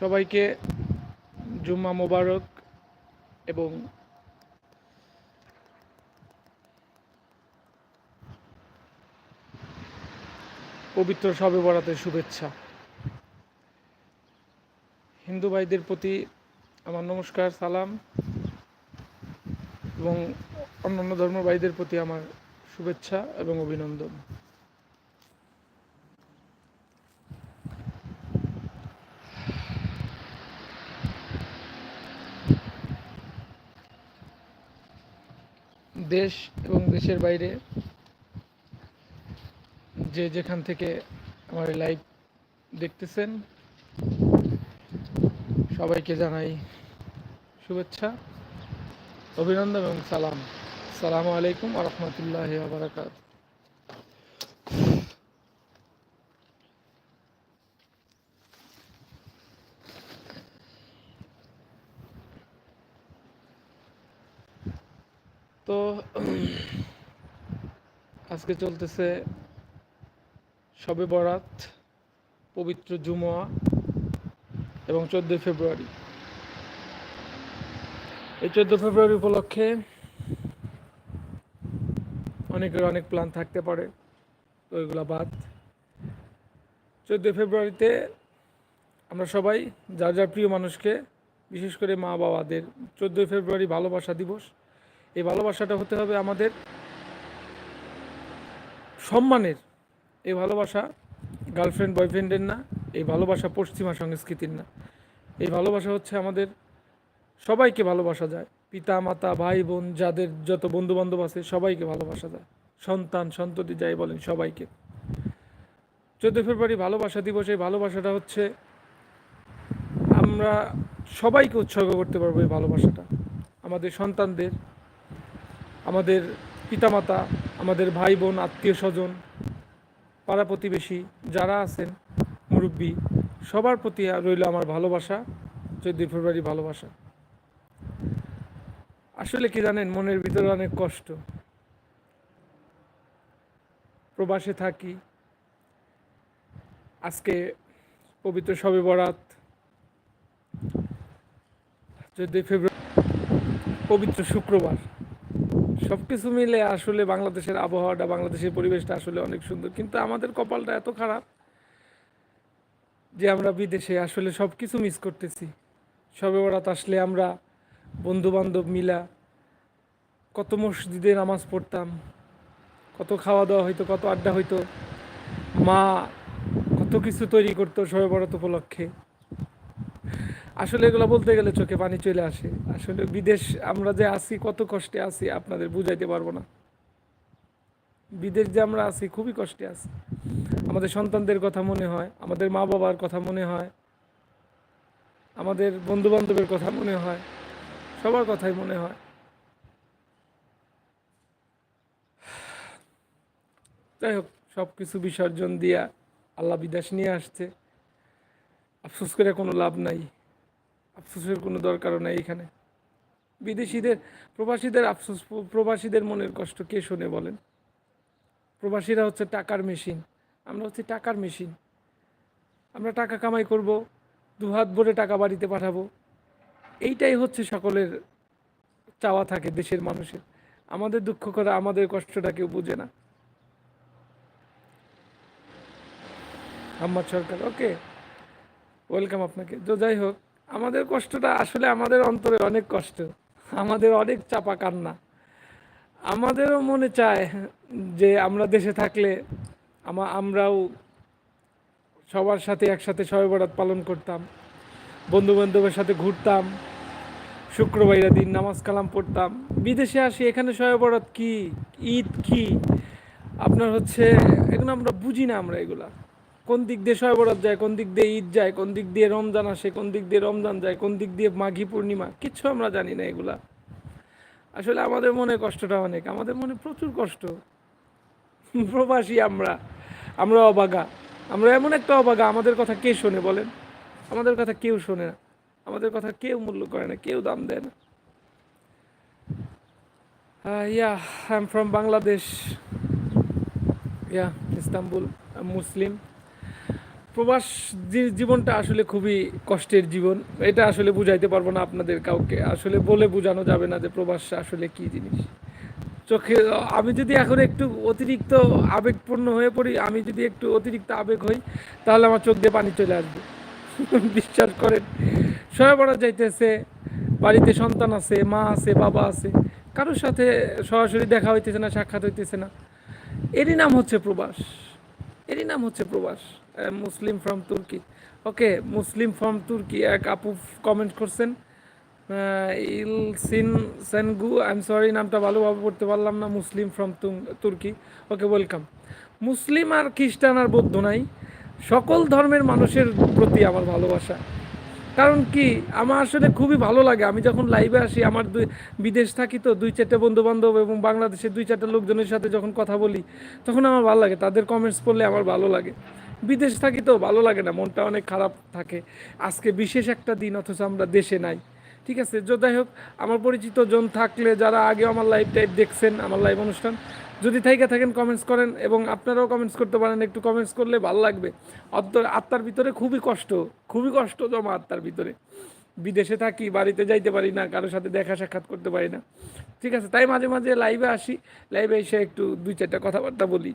সবাইকে জুম্মা মোবারক এবং পবিত্র সবে বরাতের শুভেচ্ছা। হিন্দু ভাইদের প্রতি আমার নমস্কার, সালাম এবং অন্যান্য ধর্ম ভাইদের প্রতি আমার শুভেচ্ছা এবং অভিনন্দন। দেশ এবং দেশের বাইরে যে যেখান থেকে আমার লাইভ দেখতেছেন, সবাইকে জানাই শুভেচ্ছা, অভিনন্দন এবং সালাম। সালামু আলাইকুম আ রহমতুল্লাহ তো আজকে চলতেছে সবে বরাত, পবিত্র জুমুয়া এবং চোদ্দোই ফেব্রুয়ারি। এই চোদ্দ ফেব্রুয়ারি উপলক্ষে অনেকের অনেক প্ল্যান থাকতে পারে ওইগুলো বাদ। চোদ্দোই ফেব্রুয়ারিতে আমরা সবাই, যার যার প্রিয় মানুষকে, বিশেষ করে মা বাবাদের চোদ্দোই ফেব্রুয়ারি ভালোবাসা দিবস। এই ভালোবাসাটা হতে হবে আমাদের সম্মানের এই ভালোবাসা গার্লফ্রেন্ড বয়ফ্রেন্ডের না, এই ভালোবাসা পশ্চিমা সংস্কৃতির না। এই ভালোবাসা হচ্ছে আমাদের সবাইকে ভালোবাসা যায়। পিতা, মাতা, ভাই, বোন, যাদের যত বন্ধু বান্ধব আছে, সবাইকে ভালোবাসা যায়। সন্তান, সন্ততি যাই বলেন, সবাইকে। চোদ্দোই ফেব্রুয়ারি ভালোবাসা দিবস, এই ভালোবাসাটা হচ্ছে আমরা সবাইকে উৎসর্গ করতে পারব এই ভালোবাসাটা। আমাদের সন্তানদের, আমাদের পিতামাতা, আমাদের ভাই বোন আত্মীয় স্বজন পাড়া প্রতিবেশী যারা আছেন, মুরব্বী, সবার প্রতি রইল আমার ভালোবাসা, চোদ্দই ফেব্রুয়ারি ভালোবাসা। আসলে কি জানেন, মনের ভিতরে অনেক কষ্ট। প্রবাসে থাকি। আজকে পবিত্র সবে বরাত। চোদ্দই ফেব্রুয়ারি, পবিত্র শুক্রবার। সব কিছু মিলে আসলে বাংলাদেশের আবহাওয়াটা, বাংলাদেশের পরিবেশটা আসলে অনেক সুন্দর। কিন্তু আমাদের কপালটা এত খারাপ যে আমরা বিদেশে আসলে সব কিছু মিস করতেছি। সবে বরাত আসলে আমরা বন্ধু বান্ধব মিলা কত মসজিদে নামাজ পড়তাম, কত খাওয়া দাওয়া হইতো, কত আড্ডা হইতো। মা কত কিছু তৈরি করতো সবে বরাত উপলক্ষে। আসলে এগুলো বলতে গেলে চোখে পানি চলে আসে। আসলে বিদেশ, আমরা যে আছি, কত কষ্টে আছি, আপনাদের বুঝাইতে পারব না। বিদেশ যে আমরা আছি, খুবই কষ্টে আছি। আমাদের সন্তানদের কথা মনে হয়, আমাদের মা বাবার কথা মনে হয়, আমাদের বন্ধু বান্ধবের কথা মনে হয়, সবার কথাই মনে হয়। যাই হোক সব কিছু বিসর্জন দিয়া আল্লাহ বিদেশ নিয়ে আসছে। আফসোস করে কোনো লাভ নাই। আফসোসের কোনো দরকারও নাই এখানে। বিদেশিদের, প্রবাসীদের আফসোস, প্রবাসীদের মনের কষ্ট কে শোনে বলেন? প্রবাসীরা হচ্ছে টাকার মেশিন। আমরা হচ্ছে টাকার মেশিন। আমরা টাকা কামাই করব দু হাত ভরে টাকা বাড়িতে পাঠাবো। এইটাই হচ্ছে সকলের চাওয়া থাকে দেশের মানুষের। আমাদের দুঃখ করা, আমাদের কষ্টটা কেউ বুঝে না। আম্মাদ সরকার, ওকে। ওয়েলকাম আপনাকে। তো যাই হোক আমাদের কষ্টটা আসলে আমাদের অন্তরে অনেক কষ্ট, আমাদের অনেক চাপা কান্না। আমাদেরও মনে চায় যে আমরা দেশে থাকলে আমরাও সবার সাথে একসাথে শবে বরাত পালন করতাম বন্ধু বান্ধবের সাথে ঘুরতাম, শুক্রবাইরা দিন নামাজ কালাম পড়তাম। বিদেশে আসি, এখানে শবে বরাত কি? ঈদ কি? আপনার হচ্ছে, এগুলো আমরা বুঝি না আমরা এগুলা। কোন দিক দিয়ে শয় বরাত যায়, কোন দিক দিয়ে ঈদ যায়, কোন দিক দিয়ে রমজান আসে, কোন দিক দিয়ে রমজান যায়, কোন দিক দিয়ে মাঘী পূর্ণিমা, কিচ্ছু আমরা জানি না এগুলা। আসলে আমাদের মনে কষ্টটা অনেক, আমাদের মনে প্রচুর কষ্ট। প্রবাসী আমরা আমরা অবাগা, আমরা এমন একটা অবাগা, আমাদের কথা কে শোনে বলেন? আমাদের কথা কেউ শোনে না, আমাদের কথা কেউ মূল্য করে না, কেউ দাম দেয় না। Yeah I am from Bangladesh yeah Istanbul মুসলিম প্রবাস জীবনটা আসলে খুবই কষ্টের জীবন। এটা আসলে বুঝাইতে পারব না আপনাদের কাউকে। আসলে বলে বোঝানো যাবে না যে প্রবাস আসলে কি জিনিস। চোখে, আমি যদি এখন একটু অতিরিক্ত আবেগপূর্ণ হয়ে পড়ি, আমি যদি একটু অতিরিক্ত আবেগ হই, তাহলে আমার চোখ দিয়ে পানি চলে আসবে। বিশ্বাস করেন। সবাই বড় যাইতেছে, বাড়িতে সন্তান আছে, মা আছে, বাবা আছে, কারোর সাথে সরাসরি দেখা হইতেছে না, সাক্ষাৎ হইতেছে না। এরই নাম হচ্ছে প্রবাস। এরই নাম হচ্ছে প্রবাস। মুসলিম ফ্রম তুর্কি। ওকে, মুসলিম ফ্রম তুর্কি, এক আপু কমেন্ট করছেন। ইল সিন সেনগু আই এম সরি নামটা ভালোভাবে পড়তে পারলাম না, মুসলিম ফ্রম তুর্কি। ওকে ওয়েলকাম মুসলিম আর খ্রিস্টান আর বৌদ্ধ নাই। সকল ধর্মের মানুষের প্রতি আমার ভালোবাসা। কারণ কি, আমার আসলে খুবই ভালো লাগে। আমি যখন লাইভে আসি, আমার দুই, বিদেশ থাকি তো, দুই চারটে বন্ধু বান্ধব এবং বাংলাদেশের দুই চারটে লোকজনের সাথে যখন কথা বলি, তখন আমার ভালো লাগে। তাদের কমেন্টস পড়লে আমার ভালো লাগে। বিদেশ থাকি তো ভালো লাগে না, মনটা অনেক খারাপ থাকে। আজকে বিশেষ একটা দিন, অথচ আমরা দেশে নাই। ঠিক আছে যাই হোক, আমার পরিচিত জন থাকলে যারা আগে আমার লাইভ টাইপ দেখছেন, আমার লাইভ অনুষ্ঠান, যদি থাইকা থাকেন কমেন্টস করেন এবং আপনারাও কমেন্টস করতে পারেন, একটু কমেন্টস করলে ভালো লাগবে। অন্তর, আত্মার ভিতরে খুবই কষ্ট খুবই কষ্ট জমা আত্মার ভিতরে। বিদেশে থাকি, বাড়িতে যাইতে পারি না, কারোর সাথে দেখা সাক্ষাৎ করতে পারি না। ঠিক আছে, তাই মাঝে মাঝে লাইভে আসি লাইভে এসে একটু দুই চারটা কথাবার্তা বলি।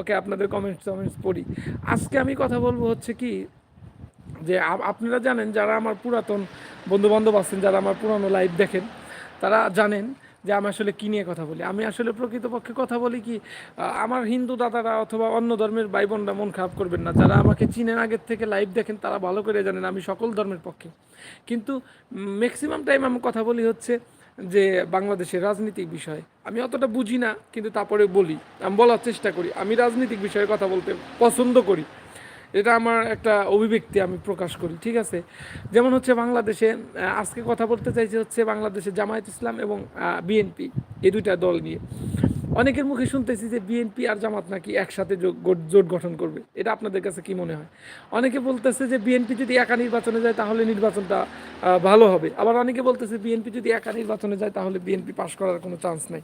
ওকে, আপনাদের কমেন্টস কমেন্টস পড়ি। আজকে আমি কথা বলব হচ্ছে কি, যে আপনারা জানেন যারা আমার পুরাতন বন্ধু বান্ধব আছেন, যারা আমার পুরানো লাইভ দেখেন, তারা জানেন যে আমি আসলে কী নিয়ে কথা বলি। আমি আসলে প্রকৃতপক্ষে কথা বলি কি আমার হিন্দু দাদারা অথবা অন্য ধর্মের ভাই বোনরা মন খারাপ করবেন না। যারা আমাকে চিনেন আগের থেকে লাইভ দেখেন, তারা ভালো করে জানেন আমি সকল ধর্মের পক্ষে। কিন্তু ম্যাক্সিমাম টাইম আমি কথা বলি হচ্ছে যে বাংলাদেশের রাজনৈতিক বিষয়। আমি অতটা বুঝি না, কিন্তু তারপরে বলি। আমি বলার চেষ্টা করি। আমি রাজনৈতিক বিষয়ে কথা বলতে পছন্দ করি। এটা আমার একটা অভিব্যক্তি আমি প্রকাশ করি, ঠিক আছে? যেমন হচ্ছে বাংলাদেশে আজকে কথা বলতে চাইছি হচ্ছে বাংলাদেশে জামায়াত ইসলাম এবং বিএনপি, এই দুইটা দল নিয়ে। অনেকের মুখে শুনতেছি যে বিএনপি আর জামাত নাকি একসাথে জোট- গঠন করবে। এটা আপনাদের কাছে কি মনে হয়? অনেকে বলতেছে যে বিএনপি যদি একা নির্বাচনে যায় তাহলে নির্বাচনটা ভালো হবে। আবার অনেকে বলতেছে বিএনপি যদি একা নির্বাচনে যায় তাহলে বিএনপি পাশ করার কোনো চান্স নাই।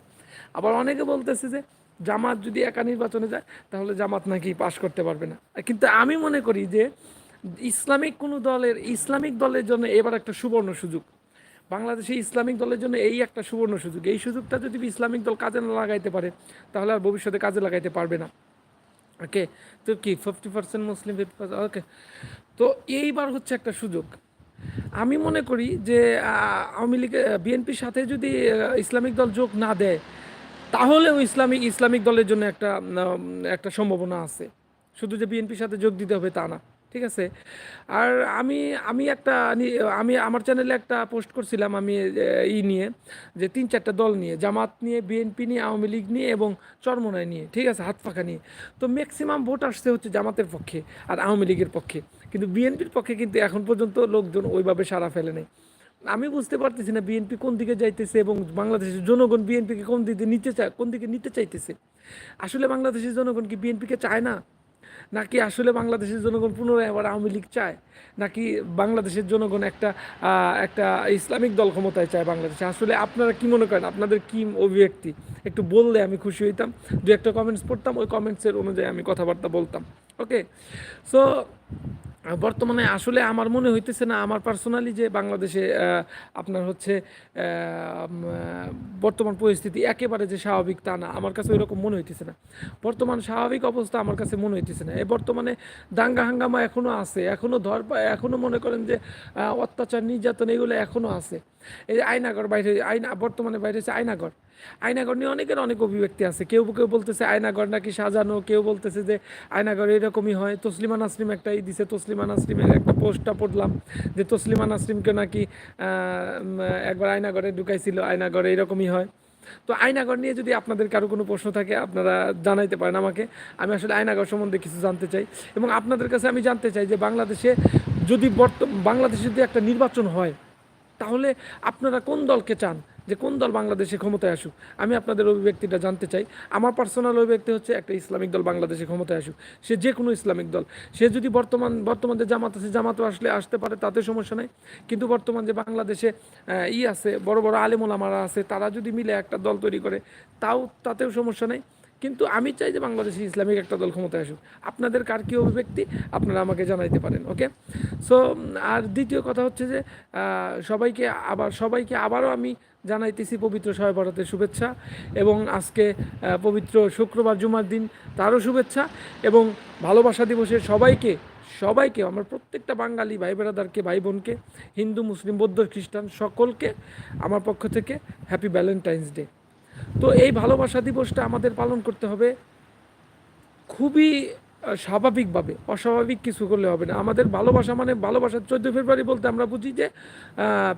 আবার অনেকে বলতেছে যে জামাত যদি একা নির্বাচনে যায় তাহলে জামাত নাকি পাশ করতে পারবে না। কিন্তু আমি মনে করি যে ইসলামিক কোনো দলের, ইসলামিক দলের জন্য এবার একটা সুবর্ণ সুযোগ। বাংলাদেশে ইসলামিক দলের জন্য এই একটা সুবর্ণ সুযোগ। এই সুযোগটা যদি ইসলামিক দল কাজে না লাগাইতে পারে, তাহলে আর ভবিষ্যতে কাজে লাগাইতে পারবে না। ওকে? তো কি ফিফটি পার্সেন্ট মুসলিম ফিফটি পার্সেন্ট ওকে। তো এইবার হচ্ছে একটা সুযোগ। আমি মনে করি যে আওয়ামী লীগ বিএনপির সাথে যদি ইসলামিক দল যোগ না দেয়, তাহলেও ইসলামিক ইসলামিক দলের জন্য একটা একটা সম্ভাবনা আছে। শুধু যে বিএনপির সাথে যোগ দিতে হবে তা না। ঠিক আছে? আর আমি আমি একটা আমি আমার চ্যানেলে একটা পোস্ট করছিলাম আমি ই নিয়ে, যে তিন চারটা দল নিয়ে, জামাত নিয়ে বিএনপি নিয়ে, আওয়ামী লীগ নিয়ে এবং চরমনায় নিয়ে, ঠিক আছে? হাত পাখা নিয়ে। তো ম্যাক্সিমাম ভোট আসছে হচ্ছে জামাতের পক্ষে আর আওয়ামী লীগের পক্ষে। কিন্তু বিএনপির পক্ষে কিন্তু এখন পর্যন্ত লোকজন ওইভাবে সাড়া ফেলে নেই। আমি বুঝতে পারতেছি না বিএনপি কোন দিকে যাইতেছে এবং বাংলাদেশের জনগণ বিএনপিকে কোন দিকে নিতে চায় কোন দিকে নিতে চাইতেছে? আসলে বাংলাদেশের জনগণ কি বিএনপিকে চায় না? নাকি আসলে বাংলাদেশের জনগণ পুনরায় আবার আওয়ামী লীগ চায়? নাকি বাংলাদেশের জনগণ একটা একটা ইসলামিক দল ক্ষমতায় চায় বাংলাদেশে? আসলে আপনারা কি মনে করেন? আপনাদের কি অভিব্যক্তি? একটু বললে আমি খুশি হইতাম। দু একটা কমেন্টস পড়তাম, ওই কমেন্টসের অনুযায়ী আমি কথাবার্তা বলতাম। ওকে সো বর্তমানে আসলে আমার মনে হইতেছে না, আমার পার্সোনালি যে বাংলাদেশে আপনার হচ্ছে বর্তমান পরিস্থিতি একেবারে যে স্বাভাবিক তা না, আমার কাছে এরকম মনে হইতেছে না। বর্তমান স্বাভাবিক অবস্থা আমার কাছে মনে হইতেছে না। এই বর্তমানে দাঙ্গা হাঙ্গামা এখনও আছে, এখনও ধর, এখনও মনে করেন যে অত্যাচার, নির্যাতন এগুলো এখনও আছে। এই যে আয়নাগর বাইরে, আয়না, বর্তমানে বাইরে হচ্ছে আয়নাগর। আয়নাগর নিয়ে অনেকের অনেক অভিব্যক্তি আছে। কেউ কেউ বলতেছে আয়নাগর নাকি সাজানো, কেউ বলতেছে যে আয়নাগর এরকমই হয়। তসলিমা নাসরিম একটা ই দিছে, তসলিমা নাসরিমের একটা পোস্টটা পড়লাম যে তসলিমা নাসরিমকে নাকি একবার আয়নাগরে ঢুকাইছিল, আয়নাগরে এরকমই হয়। তো আয়নাগর নিয়ে যদি আপনাদের কারও কোনো প্রশ্ন থাকে, আপনারা জানাইতে পারেন আমাকে। আমি আসলে আয়নাগর সম্বন্ধে কিছু জানতে চাই এবং আপনাদের কাছে আমি জানতে চাই যে বাংলাদেশে যদি বর্ত, বাংলাদেশে যদি একটা নির্বাচন হয়, তাহলে আপনারা কোন দলকে চান? যে কোন দল বাংলাদেশে ক্ষমতায় আসুক, আমি আপনাদের অভিব্যক্তিটা জানতে চাই। আমার পার্সোনাল অভিব্যক্তি হচ্ছে একটা ইসলামিক দল বাংলাদেশে ক্ষমতায় আসুক। সে যে কোনো ইসলামিক দল। সে যদি বর্তমান বর্তমান যে জামাত আছে, জামাতও আসলে আসতে পারে, তাতে সমস্যা নেই। কিন্তু বর্তমান যে বাংলাদেশে ই আছে, বড় বড় আলেমোলামারা আছে, তারা যদি মিলে একটা দল তৈরি করে, তাও, তাতেও সমস্যা নেই। কিন্তু আমি চাই যে বাংলাদেশে ইসলামিক একটা দল ক্ষমতায় আসুক। আপনাদের কার কী অভিব্যক্তি? আপনারা আমাকে জানাইতে পারেন, ওকে? সো আর দ্বিতীয় কথা হচ্ছে যে সবাইকে আবার, সবাইকে আবারও আমি জানাইতেছি পবিত্র শবে বরাতের শুভেচ্ছা এবং আজকে পবিত্র শুক্রবার জুমার দিন তারও শুভেচ্ছা এবং ভালোবাসা দিবসের সবাইকে সবাইকে, আমার প্রত্যেকটা বাঙালি ভাই বেড়াদারকে ভাই বোনকে, হিন্দু, মুসলিম, বৌদ্ধ, খ্রিস্টান সকলকে আমার পক্ষ থেকে হ্যাপি ভ্যালেন্টাইন্স ডে তো এই ভালোবাসা দিবসটা আমাদের পালন করতে হবে খুবই স্বাভাবিকভাবে। অস্বাভাবিক কিছু করলে হবে না। আমাদের ভালোবাসা মানে ভালোবাসা। চোদ্দোই ফেব্রুয়ারি বলতে আমরা বুঝি যে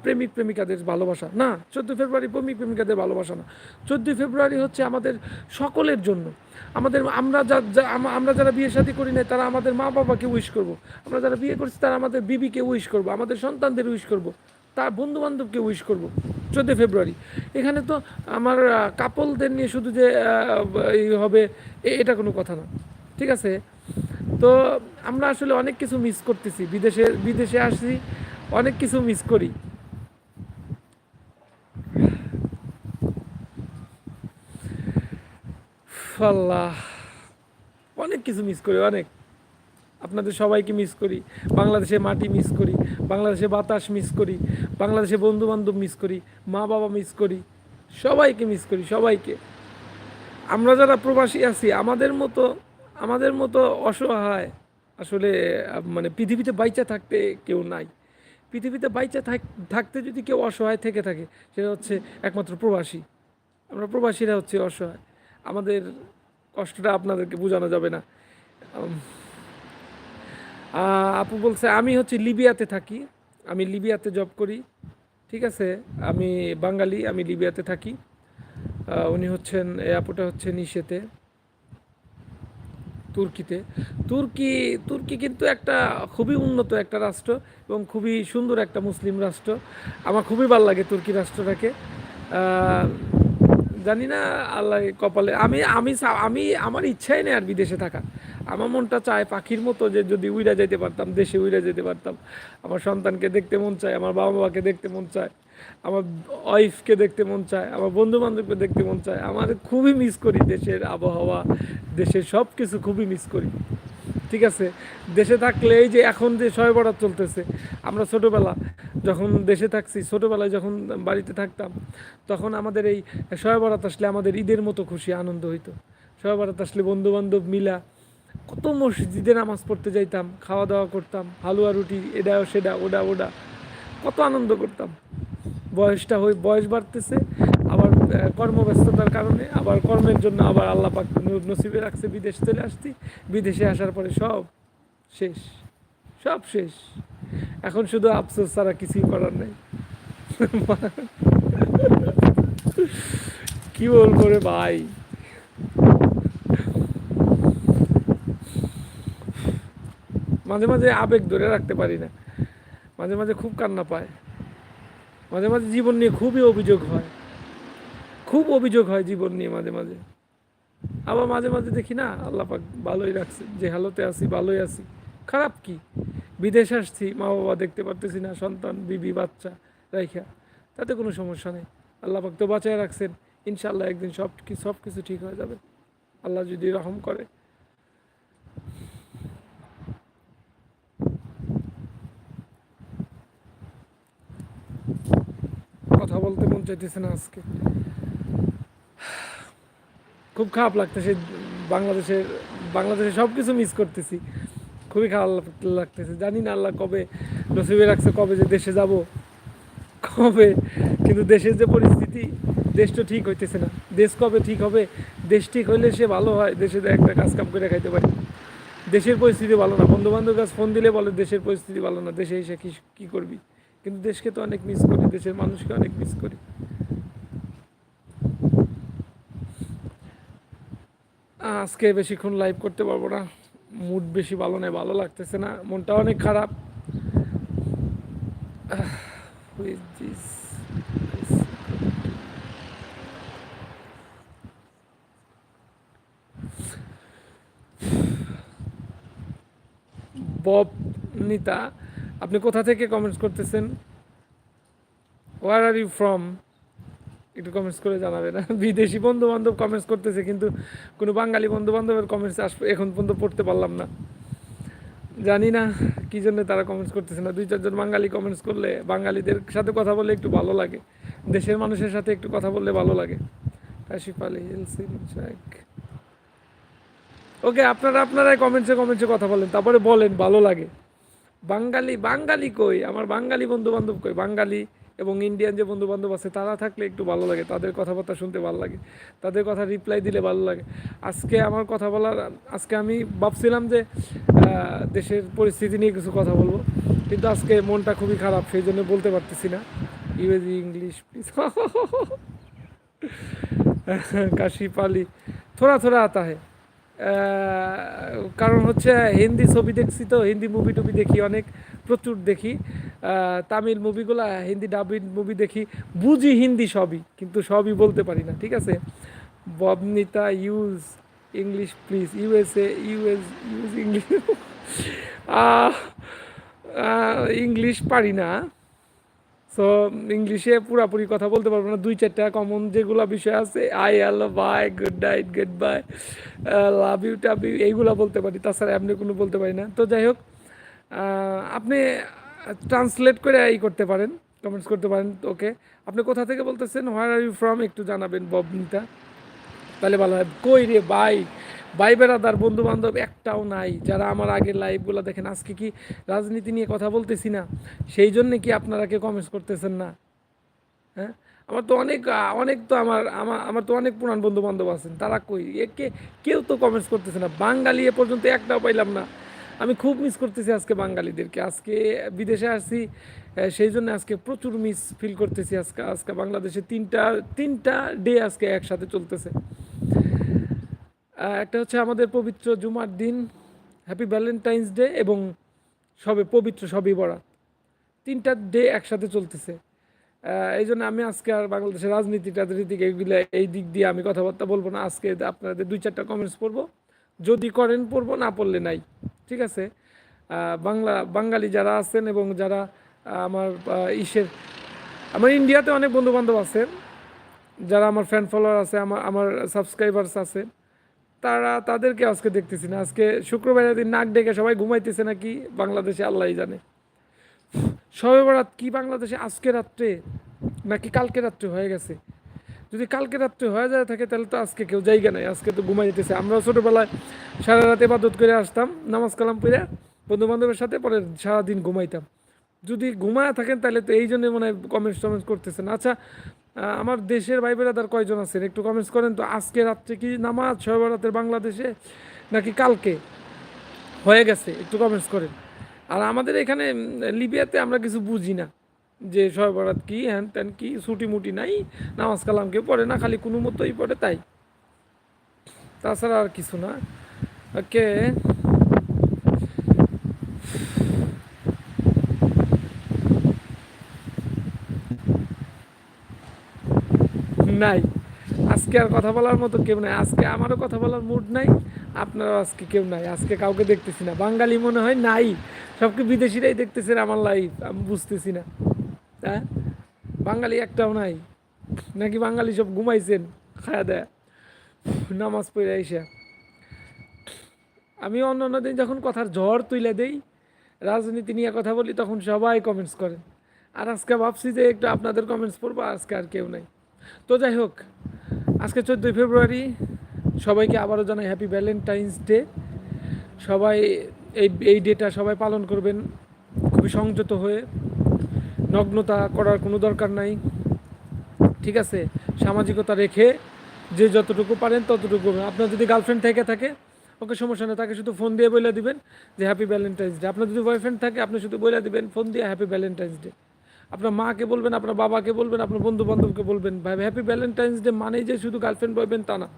প্রেমিক প্রেমিকাদের ভালোবাসা। না চোদ্দোই ফেব্রুয়ারি প্রেমিক প্রেমিকাদের ভালোবাসা না। চোদ্দোই ফেব্রুয়ারি হচ্ছে আমাদের সকলের জন্য। আমাদের, আমরা যা- আমরা যারা বিয়ে শাদী করি না তারা আমাদের মা বাবাকে উইশ করব। আমরা যারা বিয়ে করছি, তারা আমাদের বিবিকে উইশ করব। আমাদের সন্তানদের উইশ করব। তার বন্ধু বান্ধবকে উইশ করব। চোদ্দোই ফেব্রুয়ারি। এখানে তো আমার কাপলদের নিয়ে শুধু যে এই হবে এটা কোনো কথা না। ঠিক আছে? তো আমরা আসলে অনেক কিছু মিস করতেছি। বিদেশে বিদেশে আসছি অনেক কিছু মিস করি। আল্লাহ। অনেক কিছু মিস করি, অনেক। আপনাদের সবাইকে মিস করি। বাংলাদেশে মাটি মিস করি। বাংলাদেশে বাতাস মিস করি। বাংলাদেশে বন্ধু বান্ধব মিস করি। মা বাবা মিস করি। সবাইকে মিস করি, সবাইকে। আমরা যারা প্রবাসী আছি, আমাদের মতো আমাদের মতো অসহায়, আসলে মানে পৃথিবীতে বাইচা থাকতে কেউ নাই। পৃথিবীতে বাইচা থাক- থাকতে যদি কেউ অসহায় থেকে থাকে, সেটা হচ্ছে একমাত্র প্রবাসী। আমরা প্রবাসীরা হচ্ছে অসহায়। আমাদের কষ্টটা আপনাদেরকে বোঝানো যাবে না। আপু বলছে, আমি হচ্ছে লিবিয়াতে থাকি। আমি লিবিয়াতে জব করি, ঠিক আছে? আমি বাঙালি, আমি লিবিয়াতে থাকি। উনি হচ্ছেন, এই আপুটা হচ্ছে নিশেতে তুর্কিতে। তুর্কি তুর্কি কিন্তু একটা খুবই উন্নত একটা রাষ্ট্র এবং খুবই সুন্দর একটা মুসলিম রাষ্ট্র। আমার খুবই ভালো লাগে তুর্কি রাষ্ট্রটাকে। জানি না, আল্লাহ কপালে আমি আমি আমি, আমার ইচ্ছাই নেই আর বিদেশে থাকা আমার মনটা চায় পাখির মতো যে যদি উইরা যেতে পারতাম, দেশে উইরা যেতে পারতাম। আমার সন্তানকে দেখতে মন চায়, আমার বাবা মাকে দেখতে মন চায়, আমার ওয়াইফকে দেখতে মন চায়, আমার বন্ধু বান্ধবকে দেখতে মন চায়। আমার খুবই মিস করি দেশের আবহাওয়া, দেশের সব কিছু খুবই মিস করি। ঠিক আছে? দেশে থাকলে এই যে এখন যে শয়ে বরাত চলতেছে, আমরা ছোটোবেলা যখন দেশে থাকছি, ছোটোবেলায় যখন বাড়িতে থাকতাম, তখন আমাদের এই শয়ে বরাত আসলে আমাদের ঈদের মতো খুশি, আনন্দ হইতো। শয়ে বরাত আসলে বন্ধু বান্ধব মিলা কত মসজিদে নামাজ পড়তে যাইতাম খাওয়া দাওয়া করতাম, হালুয়া রুটি এটা সেডা, ওডা ওডা। কত আনন্দ করতাম। বয়সটা হয়ে, বয়স বাড়তেছে, আবার কর্মব্যস্ততার কারণে আবার কর্মের জন্য আবার আল্লাহ পাক নসিবে রাখছে, বিদেশ চলে আসছি। বিদেশে আসার পরে সব শেষ সব শেষ। এখন শুধু আফসোস ছাড়া কিছুই করার নেই। কি বলব রে ভাই? মাঝে মাঝে আবেগ ধরে রাখতে পারি না। মাঝে মাঝে খুব কান্না পায়। মাঝে মাঝে জীবন নিয়ে খুবই অভিযোগ হয়। খুব অভিযোগ হয় জীবন নিয়ে মাঝে মাঝে। আবার মাঝে মাঝে দেখি না, আল্লাহ পাক ভালোই রাখছে। যে হালতে আছি, ভালোই আছি। খারাপ কি? বিদেশ আসছি মা বাবা দেখতে পারতেছি না, সন্তান, বিবি, বাচ্চা রাইখা। তাতে কোনো সমস্যা নেই। আল্লাহ পাক তো বাঁচায় রাখছেন। ইনশাল্লাহ একদিন সব কি- সব কিছু ঠিক হয়ে যাবে। আল্লাহ যদি রহম করে। চাইতেছে না আজকে। খুব খারাপ লাগতেছে, বাংলাদেশের, বাংলাদেশে সব কিছু মিস করতেছি। খুবই খারাপ লাগতেছে। জানি না আল্লাহ কবে নসিবে রাখছে, কবে যে দেশে যাব, কবে। কিন্তু দেশের যে পরিস্থিতি, দেশ তো ঠিক হইতেছে না। দেশ কবে ঠিক হবে, দেশ ঠিক হইলে সে ভালো হয়। দেশে একটা কাজ কাম করে খাইতে পারি। দেশের পরিস্থিতি ভালো না। বন্ধু বান্ধব কাছে ফোন দিলে বলে, দেশের পরিস্থিতি ভালো না। দেশে এসে কি কি করবি? কিন্তু দেশকে তো অনেক মিস করি, দেশের মানুষকে অনেক মিস করি। আজকে বেশিক্ষণ লাইভ করতে পারব না। মুড বেশি ভালো নেই ভালো লাগতেছে না, মনটা অনেক খারাপ? বব নিতা আপনি কোথা থেকে কমেন্টস করতেছেন? ওয়ার আর ইউ ফ্রম একটু কমেন্টস করে জানাবেন। বিদেশি বন্ধু বান্ধব কমেন্টস করতেছে, কিন্তু কোনো বাঙালি বন্ধু বান্ধবের কমেন্টস আস এখন পর্যন্ত পড়তে পারলাম না। জানি না কী জন্য তারা কমেন্টস করতেছে না। দুই, চারজন বাঙালি কমেন্টস করলে বাঙালিদের সাথে কথা বললে একটু ভালো লাগে। দেশের মানুষের সাথে একটু কথা বললে ভালো লাগে। কাশিফ আলী ওকে আপনারা আপনারাই কমেন্টসে কমেন্টসে কথা বলেন, তারপরে বলেন, ভালো লাগে। বাঙালি বাঙালি কই? আমার বাঙালি বন্ধু বান্ধব কই? বাঙালি এবং ইন্ডিয়ান যে বন্ধু বান্ধব আছে তারা থাকলে একটু ভালো লাগে। তাদের কথাবার্তা শুনতে ভালো লাগে। তাদের কথা রিপ্লাই দিলে ভালো লাগে। আজকে আমার কথা বলার আজকে আমি ভাবছিলাম যে দেশের পরিস্থিতি নিয়ে কিছু কথা বলব। কিন্তু আজকে মনটা খুবই খারাপ সেই জন্য বলতে পারতেছি না। ইংরেজি ইংলিশ প্লিজ কাশি পালি থোড়া থোড়া আতা আহ, কারণ হচ্ছে হিন্দি ছবি দেখছি তো, হিন্দি মুভি টুভি দেখি অনেক, প্রচুর দেখি। তামিল মুভিগুলো হিন্দি ডাবিং মুভি দেখি, বুঝি হিন্দি সবই, কিন্তু সবই বলতে পারি না, ঠিক আছে? ববনিতা, use English please USA, US, use English. English পারি না। সো ইংলিশে পুরাপুরি কথা বলতে পারব না। দুই, চারটা কমন যেগুলো বিষয় আছে hi hello bye good night good bye love you টাভ you এইগুলো বলতে পারি। তাছাড়া এমনি কোনো বলতে পারি না। তো যাই হোক আপনি ট্রান্সলেট করে এই করতে পারেন কমেন্টস করতে পারেন ওকে আপনি কোথা থেকে বলতেছেন? হোয়ার আর ইউ ফ্রম একটু জানাবেন, ববনিতা। তাহলে ভালো হয়। কই রে ভাই? ভাই বেড়াদার বন্ধু বান্ধব একটাও নাই। যারা আমার আগের লাইভগুলো দেখেন, আজকে কি রাজনীতি নিয়ে কথা বলতেছি না? সেই জন্য কি আপনারা কেউ কমেন্টস করতেছেন না? হ্যাঁ? আমার তো অনেক অনেক তো আমার আমার আমার তো অনেক পুরান বন্ধু বান্ধব আছেন। তারা কই? একে কেউ তো কমেন্টস করতেছে না। বাঙালি এ পর্যন্ত একটাও পাইলাম না। আমি খুব মিস করতেছি আজকে বাঙালিদেরকে। আজকে বিদেশে আসছি সেই জন্য আজকে প্রচুর মিস ফিল করতেছি আজকে আজকে বাংলাদেশে তিনটা তিনটা ডে আজকে একসাথে চলতেছে। একটা হচ্ছে আমাদের পবিত্র জুমার দিন হ্যাপি ভ্যালেন্টাইন্স ডে এবং সবে পবিত্র সবই বরাত। তিনটা ডে একসাথে চলতেছে। এই জন্য আমি আজকে আর বাংলাদেশের রাজনীতি টাজনীতি এইগুলো এই দিক দিয়ে আমি কথাবার্তা বলব না। আজকে আপনাদের দুই চারটা কমেন্টস পড়ব। যদি করেন পড়ব, না পড়লে নাই। ঠিক আছে? বাংলা, বাঙালি যারা আছেন এবং যারা আমার ইসের, আমার ইন্ডিয়াতে অনেক বন্ধু বান্ধব আছে যারা আমার ফ্যান ফলোয়ার আছে, আমার আমার সাবস্ক্রাইবার্স আছে। তারা তাদেরকে আজকে দেখতেছি না। আজকে শুক্রবারের দিন নাক ডেকে সবাই ঘুমাইতেছে নাকি? বাংলাদেশে আল্লাহই জানে। সবে বরাত কি বাংলাদেশে আজকে রাত্রে নাকি কালকে রাত্রে হয়ে গেছে? যদি কালকে রাত্রে হয়ে যায় থাকে, তাহলে তো আজকে কেউ জায়গা নাই। আজকে তো ঘুমাই যেতেছে আমরাও ছোটোবেলায় সারা রাতে ইবাদত করে আসতাম, নামাজ কালাম পড়ে বন্ধু বান্ধবের সাথে, পরে সারাদিন ঘুমাইতাম। যদি ঘুমায় থাকেন, তাহলে তো এই জন্য মনে হয় কমেন্টস টমেন্টস করতেছেন। আচ্ছা আমার দেশের ভাই বেড়াদার কয়জন আছেন? একটু কমেন্টস করেন তো, আজকে রাত্রে কি নামাজ? ছয় রাতের বাংলাদেশে নাকি কালকে? হয়ে গেছে, একটু কমেন্টস করেন। আর আমাদের এখানে লিবিয়াতে আমরা কিছু বুঝি না, যে ছয় বরাত কি, হ্যান ত্যান কি, ছুটি মুটি নাই, নামাজ কালাম কেউ পড়ে না, খালি কোনো মতোই পড়ে তাই। তাছাড়া আর কিছু না। ওকে। নাই। আজকে আর কথা বলার মতো কেউ নাই। আজকে আমারও কথা বলার মুড নাই, আপনারও আজকে কেউ নাই। আজকে কাউকে দেখতেছি না। বাঙালি মনে হয় নাই। সবকে বিদেশিরাই দেখতেছেন আমার লাইফ আমি বুঝতেছি না। হ্যাঁ? বাঙালি একটাও নাই। নাকি বাঙালি সব ঘুমাইছেন? খায়া দেয়। নামাজ পড়ে আইসা। আমি অন্য অন্য দিন যখন কথার ঝড় তুলে দেই, রাজনীতি নিয়ে কথা বলি, তখন সবাই কমেন্টস করেন আর আজকে ভাবছি যে একটু আপনাদের কমেন্টস পড়ব, আজকে আর কেউ নাই। তো যাই হোক, আজকে চোদ্দোই ফেব্রুয়ারি, সবাইকে আবারও জানাই হ্যাপি ভ্যালেন্টাইন্স ডে সবাই এই এই ডেটা সবাই পালন করবেন খুবই সংযত হয়ে। নগ্নতা করার কোনো দরকার নাই। ঠিক আছে? সামাজিকতা রেখে যে যতটুকু পারেন ততটুকু আপনার যদি গার্লফ্রেন্ড থেকে থাকে, ওকে সমস্যা নেই, তাকে শুধু ফোন দিয়ে বলে দিবেন যে হ্যাপি ভ্যালেন্টাইন্স ডে আপনার যদি বয়ফ্রেন্ড থাকে, আপনি শুধু বলে দিবেন ফোন দিয়ে হ্যাপি ভ্যালেন্টাইন্স ডে আপনার মাকে বলবেন, আপনার বাবাকে বলবেন, আপনার বন্ধু বান্ধবকে বলবেন, ভাই হ্যাপি ভ্যালেন্টাইন্স ডে মানেই যে শুধু গার্লফ্রেন্ড বয়ফ্রেন্ড তা না।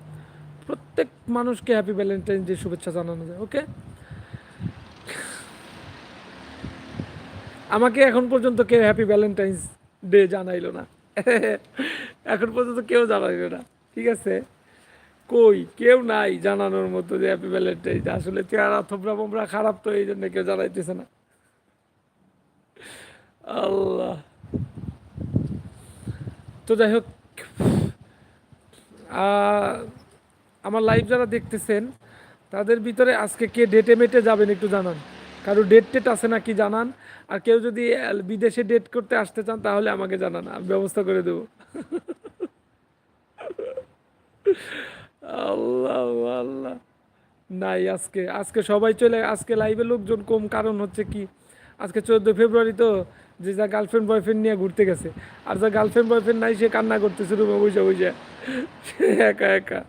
প্রত্যেক মানুষকে হ্যাপি ভ্যালেন্টাইন্স ডে শুভেচ্ছা জানানো যায় ওকে আমাকে এখন পর্যন্ত কেউ হ্যাপি ভ্যালেন্টাইন্স ডে জানাইলো না। এখন পর্যন্ত কেউ জানাইলো না, ঠিক আছে? কই, কেউ নাই জানানোর মতো যে হ্যাপি ভ্যালেন্টাইন্স আসলে চেহারা থোবরা বোমরা খারাপ তো এই জন্য কেউ জানাইতেছে না। আল্লাহ। তো যাই হোক আমার লাইভ যারা দেখতেছেন, তাদের ভিতরে আজকে কে ডেটে মেটে যাবেন একটু জানান। কারও ডেট টেট আছে নাকি জানান। আর কেউ যদি বিদেশে ডেট করতে আসতে চান, তাহলে আমাকে জানান, আমি ব্যবস্থা করে দেবো। আল্লাহ আল্লাহ। নাই আজকে আজকে সবাই চলে, আজকে লাইভে লোকজন কম, কারণ হচ্ছে কি, আজকে চোদ্দোই ফেব্রুয়ারি তো যে যা গার্লফ্রেন্ড বয়ফ্রেন্ড নিয়ে ঘুরতে গেছে। আর যা গার্লফ্রেন্ড বয়ফ্রেন্ড নাই, সে কান্না করতেছে, রুমে বসে বসে। সে একা একা।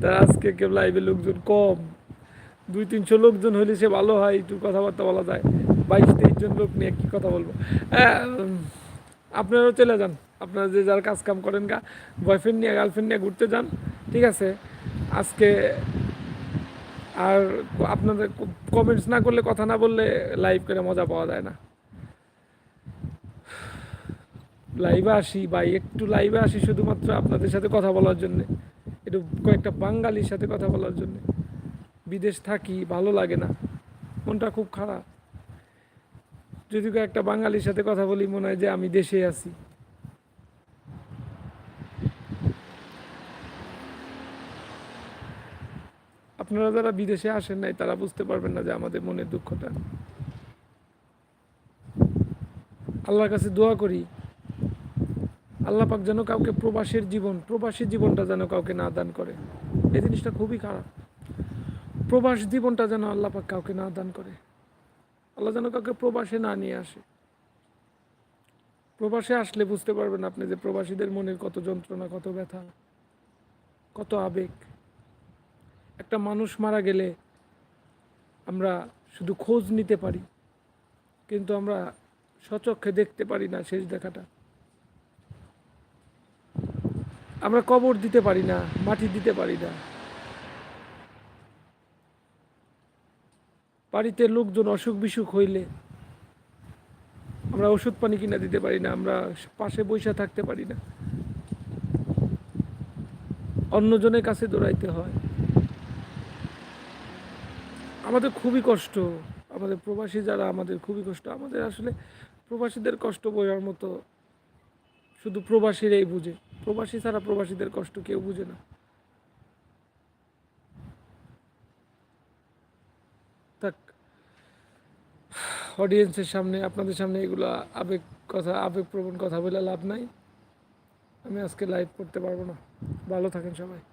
তা আজকে কেউ লাইভে লোকজন কম। দুই, তিনশো লোকজন হলে সে ভালো হয়, একটু কথাবার্তা বলা যায়। বাইশ, তেইশ জন লোক নিয়ে কি কথা বলব? আপনারাও চলে যান। আপনারা যে যার কাজ কাম করেন গা বয়ফ্রেন্ড নিয়ে গার্লফ্রেন্ড নিয়ে ঘুরতে যান, ঠিক আছে? আজকে আর আপনাদের কমেন্টস না করলে, কথা না বললে লাইভ করে মজা পাওয়া যায় না। লাইভে আসি বা একটু লাইভে আসি শুধুমাত্র আপনাদের সাথে কথা বলার জন্য। একটু কয়েকটা বাঙালির সাথে কথা বলার জন্য। বিদেশ থাকি, ভালো লাগে না। মনটা খুব খারাপ। যদি একটা বাঙালির সাথে কথা বলি, মনে হয় যে আমি দেশে আছি। আপনারা যারা বিদেশে আসেন নাই, তারা বুঝতে পারবেন না যে আমাদের মনের দুঃখটা। আল্লাহর কাছে দোয়া করি আল্লাহ পাক যেন কাউকে প্রবাসের জীবন, প্রবাসী জীবনটা যেন কাউকে না দান করে। এই জিনিসটা খুবই খারাপ। প্রবাস জীবনটা যেন আল্লাহ পাক কাউকে না দান করে। আল্লাহ যেন কাউকে প্রবাসে না নিয়ে আসে। প্রবাসে আসলে বুঝতে পারবেন আপনি যে প্রবাসীদের মনের কত যন্ত্রণা, কত ব্যথা, কত আবেগ। একটা মানুষ মারা গেলে আমরা শুধু খোঁজ নিতে পারি, কিন্তু আমরা সচক্ষে দেখতে পারি না শেষ দেখাটা। আমরা কবর দিতে পারি না, মাটি দিতে পারি না। বাড়িতে লোকজন অসুখ বিসুখ হইলে আমরা ওষুধ পানি কিনা দিতে পারি না, আমরা পাশে বৈশা থাকতে পারি না। অন্যজনের কাছে দৌড়াইতে হয়। আমাদের খুবই কষ্ট, আমাদের প্রবাসী যারা, আমাদের খুবই কষ্ট। আমাদের আসলে প্রবাসীদের কষ্ট বোঝার মতো শুধু প্রবাসীরাই বুঝে। প্রবাসী ছাড়া প্রবাসীদের কষ্ট কেউ বুঝে না। থাক অডিয়েন্সের সামনে, আপনাদের সামনে এগুলো আবেগ কথা, আবেগপ্রবণ কথা বলে লাভ নাই। আমি আজকে লাইভ করতে পারব না। ভালো থাকেন সবাই।